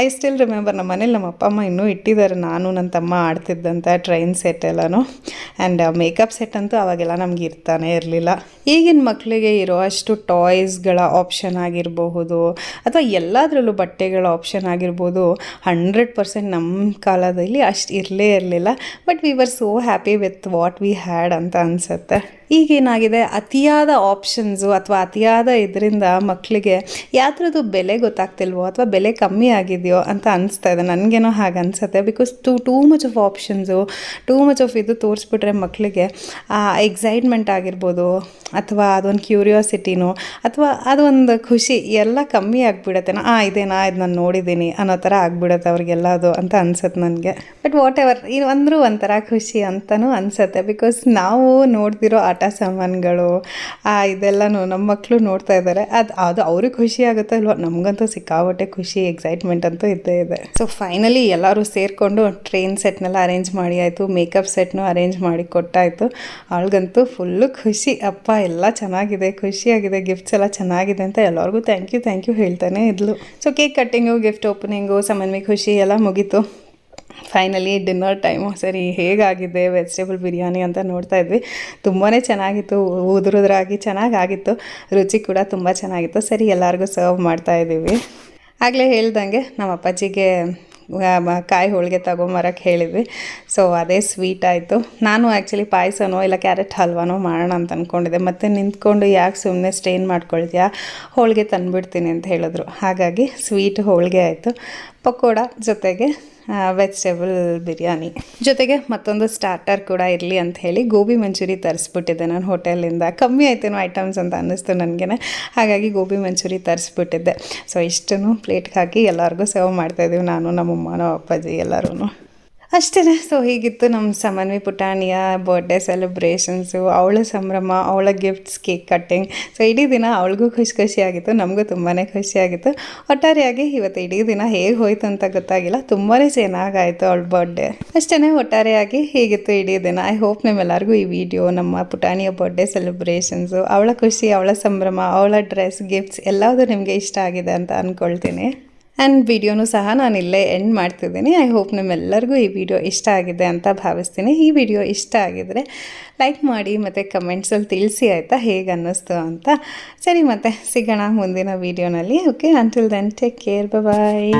ಐ ಸ್ಟಿಲ್ ರಿಮೆಂಬರ್ ನಮ್ಮ ಮನೇಲಿ ನಮ್ಮ ಅಪ್ಪ, ಅಮ್ಮ ಇನ್ನೂ ಇಟ್ಟಿದ್ದಾರೆ. ನಾನು, ನನ್ನ ತಮ್ಮ ಆಡ್ತಿದ್ದಂಥ ಟ್ರೈನ್ ಸೆಟ್ ಎಲ್ಲನೂ. ಆ್ಯಂಡ್ ಮೇಕಪ್ ಸೆಟ್ ಅಂತೂ ಅವಾಗೆಲ್ಲ ನಮ್ಗೆ ಇರ್ತಾನೆ ಇರಲಿಲ್ಲ. ಈಗಿನ ಮಕ್ಕಳಿಗೆ ಇರೋ ಅಷ್ಟು ಟಾಯ್ಸ್ಗಳ ಆಪ್ಷನ್ ಆಗಿರಬಹುದು, ಅಥವಾ ಎಲ್ಲದರಲ್ಲೂ ಬಟ್ಟೆಗಳ ಆಪ್ಷನ್ ಆಗಿರ್ಬೋದು ಹಂಡ್ರೆಡ್ ಪರ್ಸೆಂಟ್ ನಮ್ಮ ಕಾಲದಲ್ಲಿ ಅಷ್ಟು ಇರಲೇ ಇರಲಿಲ್ಲ but we were so happy with what we had ಅಂತ ಅನಿಸುತ್ತೆ. ಈಗೇನಾಗಿದೆ? ಅತಿಯಾದ ಆಪ್ಷನ್ಸು ಅಥವಾ ಅತಿಯಾದ ಇದರಿಂದ ಮಕ್ಕಳಿಗೆ ಯಾವ್ದ್ರದ್ದು ಬೆಲೆ ಗೊತ್ತಾಗ್ತಿಲ್ವೋ ಅಥವಾ ಬೆಲೆ ಕಮ್ಮಿ ಆಗಿದೆಯೋ ಅಂತ ಅನಿಸ್ತಾ ಇದೆ. ನನಗೇನೋ ಹಾಗೆ ಅನಿಸುತ್ತೆ. Because too too much of options too much of ಇದು ತೋರಿಸ್ಬಿಟ್ರೆ ಮಕ್ಕಳಿಗೆ ಆ ಎಕ್ಸೈಟ್ಮೆಂಟ್ ಆಗಿರ್ಬೋದು ಅಥವಾ ಅದೊಂದು ಕ್ಯೂರಿಯಾಸಿಟಿನೋ ಅಥವಾ ಅದೊಂದು ಖುಷಿ ಎಲ್ಲ ಕಮ್ಮಿ ಆಗಿಬಿಡತ್ತೆ. ನಾ, ಇದೇನಾ? ಇದು ನಾನು ನೋಡಿದ್ದೀನಿ ಅನ್ನೋ ಥರ ಆಗಿಬಿಡತ್ತೆ ಅವ್ರಿಗೆಲ್ಲ ಅದು ಅಂತ ಅನ್ಸುತ್ತೆ ನನಗೆ. ಬಟ್ ವಾಟ್ ಎವರ್ ಇನ್ ಅಂದರೂ ಒಂಥರ ಖುಷಿ ಅಂತಲೂ ಅನಿಸುತ್ತೆ. ಬಿಕಾಸ್ ನಾವು ನೋಡ್ತಿರೋ ಆಟ ಸಾಮಾನುಗಳು, ಆ, ಇದೆಲ್ಲನೂ ನಮ್ಮ ಮಕ್ಕಳು ನೋಡ್ತಾ ಇದ್ದಾರೆ ಅದು ಅದು ಅವ್ರಿಗೆ ಖುಷಿ ಆಗುತ್ತೋ ಅಲ್ವಾ ನಮಗಂತೂ ಸಿಕ್ಕಾಬಟ್ಟೆ ಖುಷಿ ಎಕ್ಸೈಟ್ಮೆಂಟ್ ಅಂತೂ ಇದ್ದೇ ಇದೆ. ಸೊ ಫೈನಲಿ ಎಲ್ಲರೂ ಸೇರಿಕೊಂಡು ಟ್ರೈನ್ ಸೆಟ್ನೆಲ್ಲ ಅರೇಂಜ್ ಮಾಡಿ ಆಯಿತು ಮೇಕಪ್ ಸೆಟ್ನೂ ಅರೇಂಜ್ ಮಾಡಿ ಕೊಟ್ಟಾಯಿತು. ಅವಳಿಗಂತೂ ಫುಲ್ಲು ಖುಷಿ. ಅಪ್ಪ, ಎಲ್ಲ ಚೆನ್ನಾಗಿದೆ, ಖುಷಿಯಾಗಿದೆ ಗಿಫ್ಟ್ಸ್ ಎಲ್ಲ ಚೆನ್ನಾಗಿದೆ ಅಂತ ಎಲ್ಲರಿಗೂ ಥ್ಯಾಂಕ್ ಯು ಥ್ಯಾಂಕ್ ಯು ಹೇಳ್ತಾನೆ ಇದ್ಲು. So cake cutting gift opening Samanvi ಖುಷಿ ಎಲ್ಲ ಮುಗೀತು. ಫೈನಲಿ ಡಿನ್ನರ್ ಟೈಮು ಸರಿ, ಹೇಗಾಗಿದೆ ವೆಜಿಟೇಬಲ್ ಬಿರಿಯಾನಿ ಅಂತ ನೋಡ್ತಾ ಇದ್ವಿ. ತುಂಬಾ ಚೆನ್ನಾಗಿತ್ತು. ಉದುರುದ್ರಾಗಿ ಚೆನ್ನಾಗಾಗಿತ್ತು. ರುಚಿ ಕೂಡ ತುಂಬ ಚೆನ್ನಾಗಿತ್ತು. ಸರಿ, ಎಲ್ಲರಿಗೂ ಸರ್ವ್ ಮಾಡ್ತಾ ಇದ್ದೀವಿ. ಆಗಲೇ ಹೇಳ್ದಂಗೆ ನಮ್ಮ ಅಪ್ಪಾಜಿಗೆ ಕಾಯಿ ಹೋಳಿಗೆ ತಗೊಂಬರಕ್ಕೆ ಹೇಳಿದ್ವಿ. ಸೊ ಅದೇ ಸ್ವೀಟ್ ಆಯಿತು. ನಾನು ಆ್ಯಕ್ಚುಲಿ ಪಾಯಸನೋ ಇಲ್ಲ ಕ್ಯಾರೆಟ್ ಹಲ್ವಾನೋ ಮಾಡೋಣ ಅಂತ ಅಂದ್ಕೊಂಡಿದ್ದೆ ಮತ್ತು ನಿಂತ್ಕೊಂಡು ಯಾಕೆ ಸುಮ್ಮನೆ ಸ್ಟೇನ್ ಮಾಡ್ಕೊಳ್ತೀಯಾ? ಹೋಳಿಗೆ ತಂದುಬಿಡ್ತೀನಿ ಅಂತ ಹೇಳಿದ್ರು. ಹಾಗಾಗಿ ಸ್ವೀಟ್ ಹೋಳಿಗೆ ಆಯಿತು. ಪಕೋಡ ಜೊತೆಗೆ ವೆಜಿಟೇಬಲ್ ಬಿರಿಯಾನಿ. ಜೊತೆಗೆ ಮತ್ತೊಂದು ಸ್ಟಾರ್ಟರ್ ಕೂಡ ಇರಲಿ ಅಂತ ಹೇಳಿ ಗೋಬಿ ಮಂಚೂರಿ ತರಿಸ್ಬಿಟ್ಟಿದ್ದೆ ನಾನು ಹೋಟೆಲಿಂದ. ಕಮ್ಮಿ ಆಯ್ತೇನೋ ಐಟಮ್ಸ್ ಅಂತ ಅನ್ನಿಸ್ತು ನನಗೆ ಹಾಗಾಗಿ ಗೋಬಿ ಮಂಚೂರಿ ತರಿಸ್ಬಿಟ್ಟಿದ್ದೆ. ಸೊ ಇಷ್ಟನ್ನು ಪ್ಲೇಟ್ಗೆ ಹಾಕಿ ಎಲ್ಲರಿಗೂ ಸರ್ವ್ ಮಾಡ್ತಾಯಿದ್ದೀವಿ ನಾನು, ನಮ್ಮಮ್ಮ ನಮ್ಮ ಅಪ್ಪಾಜಿ ಎಲ್ಲರೂ ಅಷ್ಟೇ ಸೊ ಹೀಗಿತ್ತು ನಮ್ಮ ಸಮನ್ವಿ ಪುಟಾಣಿಯ ಬರ್ಡೇ ಸೆಲೆಬ್ರೇಷನ್ಸು ಅವಳ ಸಂಭ್ರಮ, ಅವಳ ಗಿಫ್ಟ್ಸ್ ಕೇಕ್ ಕಟ್ಟಿಂಗ್ ಸೊ ಇಡೀ ದಿನ ಅವಳಿಗೂ ಖುಷಿ ಖುಷಿಯಾಗಿತ್ತು ನಮಗೂ ತುಂಬಾ ಖುಷಿಯಾಗಿತ್ತು ಒಟ್ಟಾರೆಯಾಗಿ ಇವತ್ತು ಇಡೀ ದಿನ ಹೇಗೆ ಹೋಯ್ತು ಅಂತ ಗೊತ್ತಾಗಿಲ್ಲ ತುಂಬಾ ಚೆನ್ನಾಗಾಯಿತು ಅವಳ ಬರ್ಡೇ ಅಷ್ಟೇ ಒಟ್ಟಾರೆಯಾಗಿ ಹೀಗಿತ್ತು ಇಡೀ ದಿನ. ಐ ಹೋಪ್ ನಿಮ್ಮೆಲ್ಲರಿಗೂ ಈ ವಿಡಿಯೋ ನಮ್ಮ ಪುಟಾಣಿಯ ಬರ್ಡೇ ಸೆಲೆಬ್ರೇಷನ್ಸು ಅವಳ ಖುಷಿ, ಅವಳ ಸಂಭ್ರಮ, ಅವಳ ಡ್ರೆಸ್ ಗಿಫ್ಟ್ಸ್ ಎಲ್ಲದೂ ನಿಮಗೆ ಇಷ್ಟ ಆಗಿದೆ ಅಂತ ಅಂದ್ಕೊಳ್ತೀನಿ ಆ್ಯಂಡ್ ವೀಡಿಯೋನು ಸಹ ನಾನು ಇಲ್ಲೇ ಎಂಡ್ ಮಾಡ್ತಿದ್ದೀನಿ. ಐ ಹೋಪ್ ನಿಮ್ಮೆಲ್ಲರಿಗೂ ಈ ವಿಡಿಯೋ ಇಷ್ಟ ಆಗಿದೆ ಅಂತ ಭಾವಿಸ್ತೀನಿ. ಈ ವಿಡಿಯೋ ಇಷ್ಟ ಆಗಿದರೆ ಲೈಕ್ ಮಾಡಿ ಮತ್ತು ಕಮೆಂಟ್ಸಲ್ಲಿ ತಿಳಿಸಿ ಆಯಿತಾ? ಹೇಗೆ ಅನ್ನಿಸ್ತು ಅಂತ? ಸರಿ ಮತ್ತೆ ಸಿಗೋಣ ಮುಂದಿನ ವಿಡಿಯೋನಲ್ಲಿ okay until then take care bye